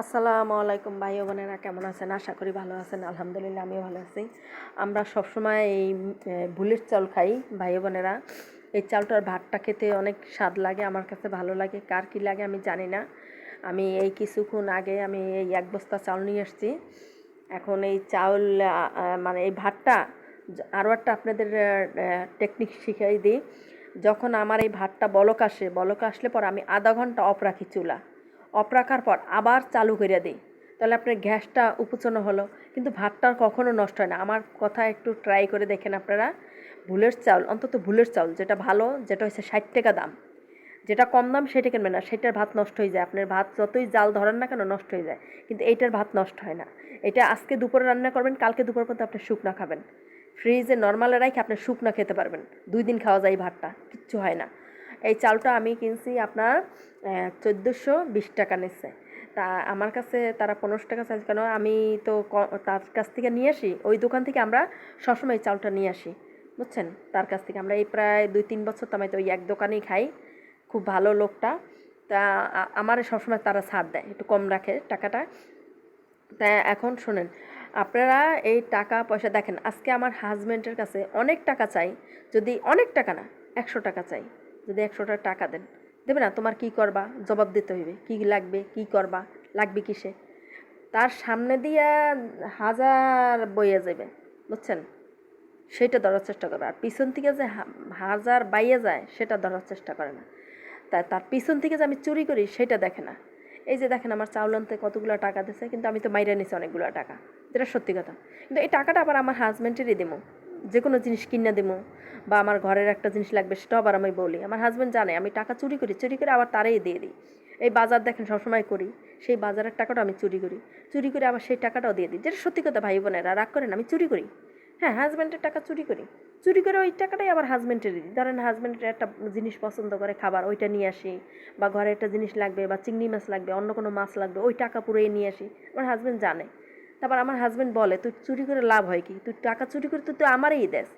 আসসালামু আলাইকুম ভাই বোনেরা, কেমন আছেন? আশা করি ভালো আছেন। আলহামদুলিল্লাহ, আমিও ভালো আছি। আমরা সবসময় এই ভুলের চাল খাই ভাই বোনেরা। এই চালটার ভাতটা খেতে অনেক স্বাদ লাগে, আমার কাছে ভালো লাগে। কার কী লাগে আমি জানি না। আমি এই কিছুক্ষণ আগে আমি এই এক বস্তা চাল নিয়ে এসেছি। এখন এই চাউল মানে এই ভাতটা আরও একটা আপনাদের টেকনিক শিখাই দিই। যখন আমার এই ভাতটা বলক আসে, বলক আসলে পর আমি আধা ঘণ্টা অফ রাখি চুলা। অফ রাখার পর আবার চালু করে দিই। তাহলে আপনার গ্যাসটা উপচনা হলো। কিন্তু ভাতটা কখনো নষ্ট হয় না। আমার কথা একটু ট্রাই করে দেখেন আপনারা। ভুলের চাউল, অন্তত ভুলের চাউল, যেটা ভালো, যেটা হচ্ছে ষাট টাকা দাম। যেটা কম দাম সেটা কিনবেন না। সেটার ভাত নষ্ট হয়ে যায়। আপনার ভাত যতই জাল ধরেন না কেন নষ্ট হয়ে যায়। কিন্তু এইটার ভাত নষ্ট হয় না। এটা আজকে দুপুরে রান্না করবেন, কালকে দুপুর পর্যন্ত আপনি শুকনা খাবেন। ফ্রিজে নর্মালে রাখে আপনি শুকনা খেতে পারবেন। দুই দিন খাওয়া যায় ভাতটা। কিচ্ছু হয় না। এই চালটা আমি কিনছি আপনার চোদ্দোশো বিশ টাকা নিচ্ছে। তা আমার কাছে তারা পনেরোশো টাকা চাইছে কেন? আমি তো তার কাছ থেকে নিয়ে আসি, ওই দোকান থেকে আমরা সবসময় চালটা নিয়ে আসি, বুঝছেন? তার কাছ থেকে আমরা এই প্রায় দুই তিন বছর তো আমি তো ওই এক দোকানেই খাই, খুব ভালো লোকটা। তা আমার সবসময় তারা ছাড় দেয়, একটু কম রাখে টাকাটা। তা এখন শোনেন, আপনারা এই টাকা পয়সা দেখেন, আজকে আমার হাজব্যান্ডের কাছে অনেক টাকা চাই, যদি অনেক টাকা না, একশো টাকা চাই। যদি একশোটা টাকা দেন, দেবে না? তোমার কি করবা? জবাব দিতে হইবে। কি লাগবে? কি করবা? লাগবে কিসে? তার সামনে দিয়া হাজার বইয়ে যাবে বুঝছেন? সেটা ধরার চেষ্টা করবে। আর পিছন থেকে যে হাজার বাইয়ে যায়, সেটা ধরার চেষ্টা করে না। তাই তার পিছন থেকে যে আমি চুরি করি, সেটা দেখে না। এই যে দেখেন আমার চাউল আনতে কতগুলো টাকা দিছে, কিন্তু আমি তো মাইরা নিছি অনেকগুলো টাকা। যেটা সত্যি কথা। কিন্তু এই টাকাটা আবার আমার হাজব্যান্ডেরই দেবো যে কোনো জিনিস কিনে দেবো বা আমার ঘরের একটা জিনিস লাগবে সেটাও আবার আমি বলি। আমার হাজব্যান্ড জানে, আমি টাকা চুরি করি, চুরি করে আবার তারাই দিয়ে দিই। এই বাজার দেখেন, সবসময় করি, সেই বাজারের টাকাটা আমি চুরি করি। চুরি করে আবার সেই টাকাটাও দিয়ে দিই। যেটা সত্যি কথা, ভাই বোনেরা, রাগ করেন, আমি চুরি করি। হ্যাঁ হাজব্যান্ডের টাকা চুরি করি। চুরি করে ওই টাকাটাই আবার হাজব্যান্ডের দিই। ধরেন হাজব্যান্ডের একটা জিনিস পছন্দ করে, খাবার, ওইটা নিয়ে আসি, বা ঘরে একটা জিনিস লাগবে, বা চিংড়ি মাছ লাগবে, অন্য কোনো মাছ লাগবে, ওই টাকা পুরোই নিয়ে আসি। আমার হাজব্যান্ড জানে। তারপর আমার হাজব্যান্ড বলে তুই চুরি করে লাভ হয় কি? তুই টাকা চুরি করে তুই তো আমারই দেস।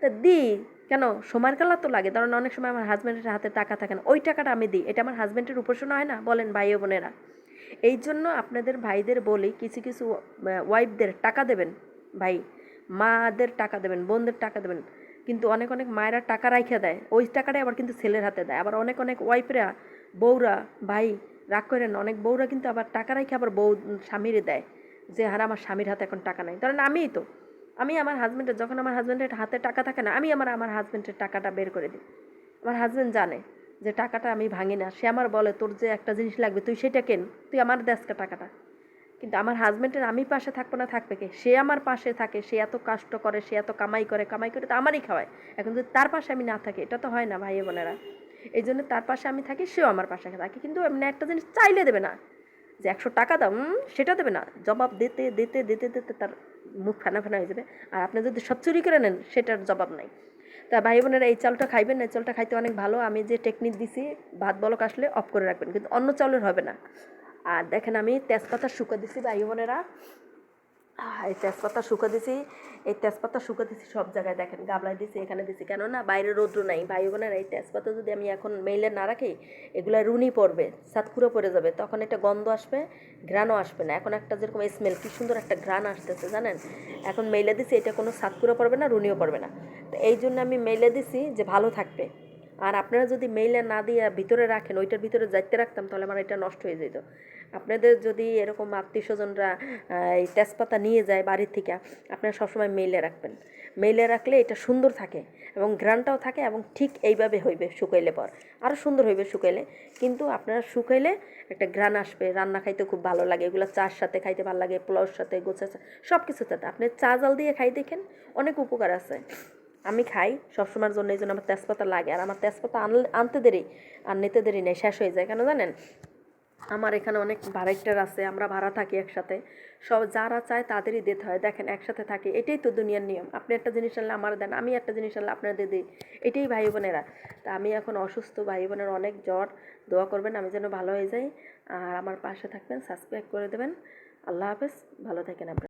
তা দিই, কেন? সময়ের কালা তো লাগে। ধরেন অনেক সময় আমার হাজব্যান্ডের হাতে টাকা থাকে না, ওই টাকাটা আমি দিই। এটা আমার হাজব্যান্ডের উপাসনা হয় না? বলেন ভাই বোনেরা। এই জন্য আপনাদের ভাইদের বলি, কিছু কিছু ওয়াইফদের টাকা দেবেন। ভাই, মাদের টাকা দেবেন, বোনদের টাকা দেবেন। কিন্তু অনেক অনেক মায়েরা টাকা রাইখে দেয়। ওই টাকাটাই আবার কিন্তু ছেলের হাতে দেয়। আবার অনেক অনেক ওয়াইফরা বউরা, ভাই, রাগ করেন, অনেক বউরা কিন্তু আবার টাকা রাইখে আবার বউ, স্বামীরে দেয়। যে, হার, আমার স্বামীর হাতে এখন টাকা নাই। ধরেন আমিই তো। আমি আমার হাজব্যান্ডের যখন আমার হাজব্যান্ডের হাতে টাকা থাকে না, আমি আমার আমার হাজব্যান্ডের টাকাটা বের করে দিই। আমার হাজব্যান্ড জানে যে, টাকাটা আমি ভাঙি না। সে আমার বলে, তোর যে একটা জিনিস লাগবে, তুই সেটা কেন? তুই আমার দেশকা টাকাটা। কিন্তু আমার হাজব্যান্ডের আমি পাশে থাকব না, থাকবে কে? সে আমার পাশে থাকে, সে এত কষ্ট করে, সে এত কামাই করে কামাই করে তো আমারই খাওয়ায়। এখন যদি তার পাশে আমি না থাকি, এটা তো হয় না ভাই বোনেরা এই জন্য তার পাশে আমি থাকি, সেও আমার পাশে থাকে। কিন্তু এমনি একটা জিনিস চাইলে দেবে না। যে একশো টাকা দাম, সেটা দেবে না। জবাব দিতে দিতে দিতে দিতে তার মুখ ফেনা ফেনা হয়ে যাবে। আর আপনি যদি সব চুরি করে নেন, সেটার জবাব নাই। তা ভাই বোনেরা, এই চালটা খাইবেন এই চালটা খাইতে অনেক ভালো। আমি যে টেকনিক দিছি, ভাত বলক আসলে অফ করে রাখবেন। কিন্তু অন্য চালের হবে না। আর দেখেন আমি তেজপাতা শুকা দিছি, ভাই বোনেরা। এই তেজপাতা শুকা দিছি, এই তেজপাতা শুকা দিছি সব জায়গায় দেখেন, গাবলায় দিছি, এখানে দিছি। কেননা বাইরে রৌদ্র নাই বোনেরা এই তেজপাতা যদি আমি এখন মেইলে না রাখি, এগুলা রুনি পড়বে সাতকুড়ো পড়ে যাবে, তখন এটা গন্ধ আসবে, ঘ্রাণও আসবে না। এখন একটা যেরকম স্মেল কি সুন্দর একটা ঘ্রাণ আসতেছে, জানেন? এখন মেইলে দিছি, এটা কোনো সাতকুড়ো পড়বে না, রুনিও পড়বে না। তো এই জন্য আমি মেইলে দিছি যে ভালো থাকবে। আর আপনারা যদি মেইলে না দিয়ে ভিতরে রাখেন, ওইটার ভিতরে যাইতে রাখতাম, তাহলে আমার এটা নষ্ট হয়ে যেত। আপনাদের যদি এরকম আত্মীয় স্বজনরা এই তেজপাতা নিয়ে যায় বাড়ির থেকে, আপনারা সবসময় মেইলে রাখবেন। মেইলে রাখলে এটা সুন্দর থাকে এবং গ্রানটাও থাকে এবং ঠিক এইভাবে হইবে শুকাইলে পর। আরও সুন্দর হইবে শুকাইলে, কিন্তু আপনারা শুকাইলে একটা গ্রান আসবে। রান্না খাইতে খুব ভালো লাগে, এগুলো চার সাথে খাইতে ভালো লাগে, পোলাওর সাথে, গোছার সাথে সব কিছুর সাথে আপনি চা জাল দিয়ে খাই দেখেন, অনেক উপকার আছে। আমি খাই সবসময়ের জন্য, এই জন্য আমার তেজপাতা লাগে। আর আমার তেজপাতা আনলে, আনতে দেরি, আর নিতে দেরি নেই, শেষ হয়ে যায়। কেন জানেন? আমার এখানে অনেক ভাড়াইটার আছে, আমরা ভাড়া থাকি একসাথে। সব যারা চায় তাদেরই দিতে হয়। দেখেন, একসাথে থাকি, এটাই তো দুনিয়ার নিয়ম। আপনি একটা জিনিস আনলে আমার দেন, আমি একটা জিনিস আনলে আপনাদের দিই। এটাই ভাই বোনেরা। তা আমি এখন অসুস্থ, ভাই বোনের অনেক জ্বর। দোয়া করবেন, আমি যেন ভালো হয়ে যাই। আর আমার পাশে থাকবেন, সাবস্ক্রাইব করে দেবেন। আল্লাহ হাফেজ, ভালো থাকেন আপনার।